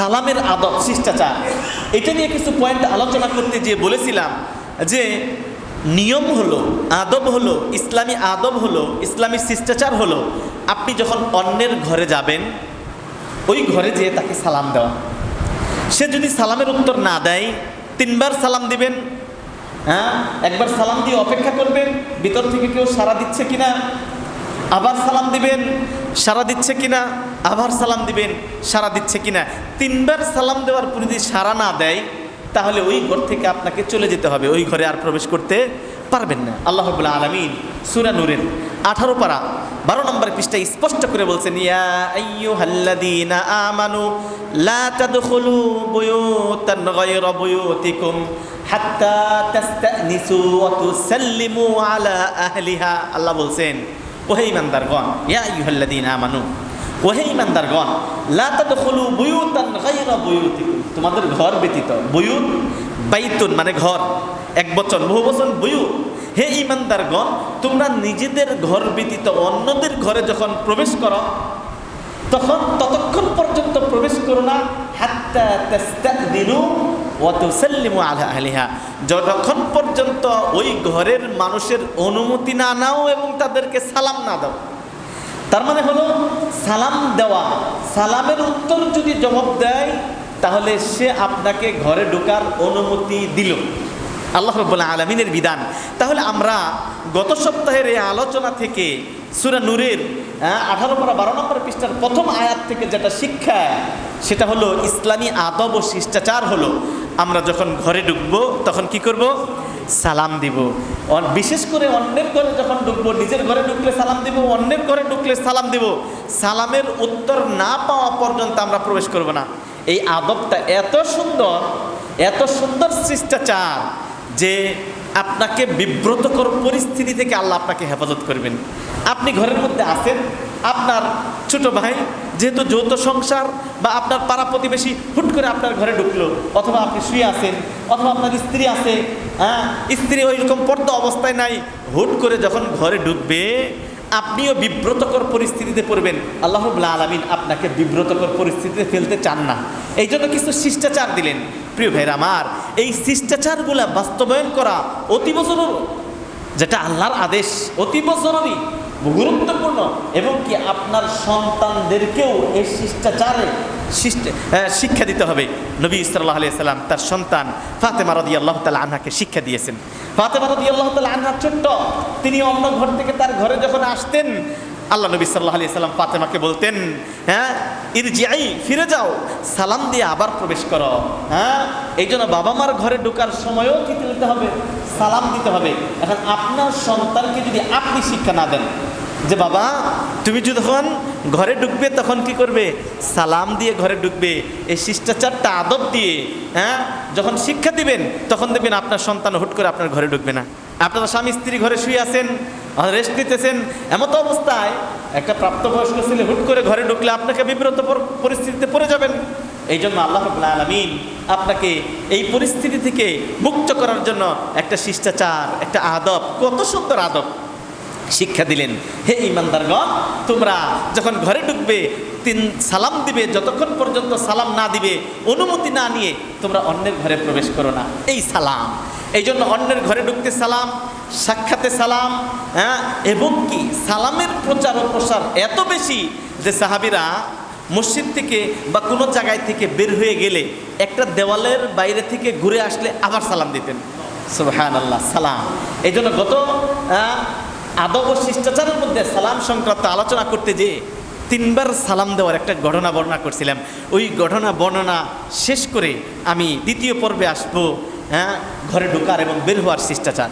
সালামের আদব, শিষ্টাচার। এটা নিয়ে কিছু পয়েন্ট আলোচনা করতে গিয়ে বলেছিলাম যে নিয়ম হলো, আদব হলো, ইসলামী আদব হলো, ইসলামী শিষ্টাচার হলো, আপনি যখন অন্যের ঘরে যাবেন, ওই ঘরে যেয়ে তাকে সালাম দেওয়া। সে যদি সালামের উত্তর না দেয়, তিনবার সালাম দিবেন হ্যাঁ? একবার সালাম দিয়ে অপেক্ষা করবেন, ভিতর থেকে কেউ সাড়া দিচ্ছে কিনা? আবার সালাম দিবেন সাড়া দিচ্ছে কিনা? আবার সালাম দিবেন সাড়া দিচ্ছে কিনা? তিনবার সালাম দেওয়ার পর যদি সাড়া না দেয়, তাহলে ওই ঘর থেকে আপনাকে চলে যেতে হবে। ওই ঘরে আর প্রবেশ করতে পারবেন না। আল্লাহ আলমিন সুরা নুরের আঠারো পারা, বারো নম্বর পৃষ্ঠায় স্পষ্ট করে বলছেন আমানু লা আলা আল্লাহ বলছেন ওহে ইমানদারগণ, ইয়া আইয়ুহাল্লাযীনা আমানু, ওহে ইমানদারগণ, লা তাদখুলু বুয়ুতান গায়রা বুয়ুতিকুম। তোমাদের ঘর ব্যতীত বুয়ুত, বাইতুন মানে ঘর, এক বচন, বহু বচন বুয়ুত। হে ইমানদারগণ, তোমরা নিজেদের ঘর ব্যতীত অন্যদের ঘরে যখন প্রবেশ করো, তখন ততক্ষণ পর্যন্ত প্রবেশ করো না, হাত্তা তাস্তাদিনু ওয়া তুসাল্লিমু আলা আহলিহা। যতক্ষণ পর্যন্ত ওই ঘরের মানুষের অনুমতি না নাও এবং তাদেরকে সালাম না দাও, তার মানে হলো সালাম দেওয়া, সালামের উত্তর যদি জবাব দেয়, তাহলে সে আপনাকে ঘরে ঢোকার অনুমতি দিল। আল্লাহ রব্বুল্লাহ আলমিনের বিধান। তাহলে আমরা গত সপ্তাহের এই আলোচনা থেকে সুরা নূরের আহ, আঠারো পারা বারো নম্বর পৃষ্ঠার প্রথম আয়াত থেকে যেটা শিক্ষা সেটা হলো ইসলামী আদব ও শিষ্টাচার হলো। আমরা যখন ঘরে ঢুকবো তখন কি করব? সালাম দিব। বিশেষ করে অন্যের ঘরে যখন ঢুকবো নিজের ঘরে ঢুকলে সালাম দিব অন্যের ঘরে ঢুকলে সালাম দিব। সালামের উত্তর না পাওয়া পর্যন্ত আমরা প্রবেশ করব না। এই আদবটা এত সুন্দর এত সুন্দর শিষ্টাচার যে আপনাকে বিব্রতকর পরিস্থিতি থেকে আল্লাহ আপনাকে হেফাজত করবেন। আপনি ঘরের মধ্যে আছেন, আপনার ছোট ভাই যেহেতু যৌথ সংসার বা আপনার পাড়া প্রতিবেশী হুট করে আপনার ঘরে ঢুকলো, অথবা আপনি শুয়ে আছেন, অথবা আপনার স্ত্রী আছে হ্যাঁ স্ত্রী ওই রকম পর্দা অবস্থায় নাই, হুট করে যখন ঘরে ঢুকবে আপনিও বিব্রতকর পরিস্থিতিতে পড়বেন। আল্লাহবুল্লা আলমিন আপনাকে বিব্রতকর পরিস্থিতিতে ফেলতে চান না। এই জন্য কিছু শিষ্টাচার দিলেন। প্রিয় ভাই আমার, এই শিষ্টাচারগুলা বাস্তবায়ন করা অতীব জরুরি যেটা আল্লাহর আদেশ অতীব জরুরি গুরুত্বপূর্ণ এবং কি আপনার সন্তানদেরকেও এই শিষ্টাচারে শিষ্ট- শিক্ষা দিতে হবে। নবী ইসরাল্লাহ আলিয়া সাল্লাম তার সন্তান ফাতেমা রদি আল্লাহ তাল আনহাকে শিক্ষা দিয়েছেন। ফাতেমা রদি আল্লাহ তাল আনহা ছোট্ট, তিনি অন্য ঘর থেকে তার ঘরে যখন আসতেন আল্লাহ নবী সাল্লাহ আলি সাল্লাম ফাতেমাকে বলতেন হ্যাঁ ইরজিআই, ফিরে যাও, সালাম দিয়ে আবার প্রবেশ করো। হ্যাঁ এই জন্য বাবা মার ঘরে ঢোকার সময়ও কি দিতে হবে, সালাম দিতে হবে। এখন আপনার সন্তানকে যদি আপনি শিক্ষা না দেন, যে বাবা, তুমি যখন ঘরে ঢুকবে তখন কি করবে? সালাম দিয়ে ঘরে ঢুকবে। এই শিষ্টাচারটা আদব দিয়ে হ্যাঁ? যখন শিক্ষা দিবেন, তখন দেখবেন আপনার সন্তান হুট করে আপনার ঘরে ঢুকবে না। আপনারা স্বামী স্ত্রী ঘরে শুয়ে আছেন রেস্ট নিতেছেন, এমত অবস্থায় একটা প্রাপ্তবয়স্ক ছেলে হুট করে ঘরে ঢুকলে আপনাকে বিব্রত পরিস্থিতিতে পড়ে যাবেন। এই জন্য আল্লাহ আলমিন আপনাকে এই পরিস্থিতি থেকে মুক্ত করার জন্য একটা শিষ্টাচার, একটা আদব, কত সুন্দর আদব। শিক্ষা দিলেন হে ইমানদারগণ তোমরা যখন ঘরে ঢুকবে তিন সালাম দিবে যতক্ষণ পর্যন্ত সালাম না দিবে অনুমতি না নিয়ে তোমরা অন্যের ঘরে প্রবেশ করো না। এই সালাম। এই জন্য অন্যের ঘরে ঢুকতে সালাম সাক্ষাতে সালাম হ্যাঁ এবং কি সালামের প্রচার ও প্রসার এত বেশি যে সাহাবিরা মসজিদ থেকে বা কোনো জায়গায় থেকে বের হয়ে গেলে একটা দেওয়ালের বাইরে থেকে ঘুরে আসলে আবার সালাম দিতেন। সুবহান আল্লাহ সালাম। এই জন্য গত আহ, আদব ও শিষ্টাচারের মধ্যে সালাম সংক্রান্ত আলোচনা করতে যে তিনবার সালাম দেওয়ার একটা ঘটনা বর্ণনা করছিলাম। ওই ঘটনা বর্ণনা শেষ করে আমি দ্বিতীয় পর্বে আসব হ্যাঁ ঘরে ঢোকার এবং বের হওয়ার শিষ্টাচার।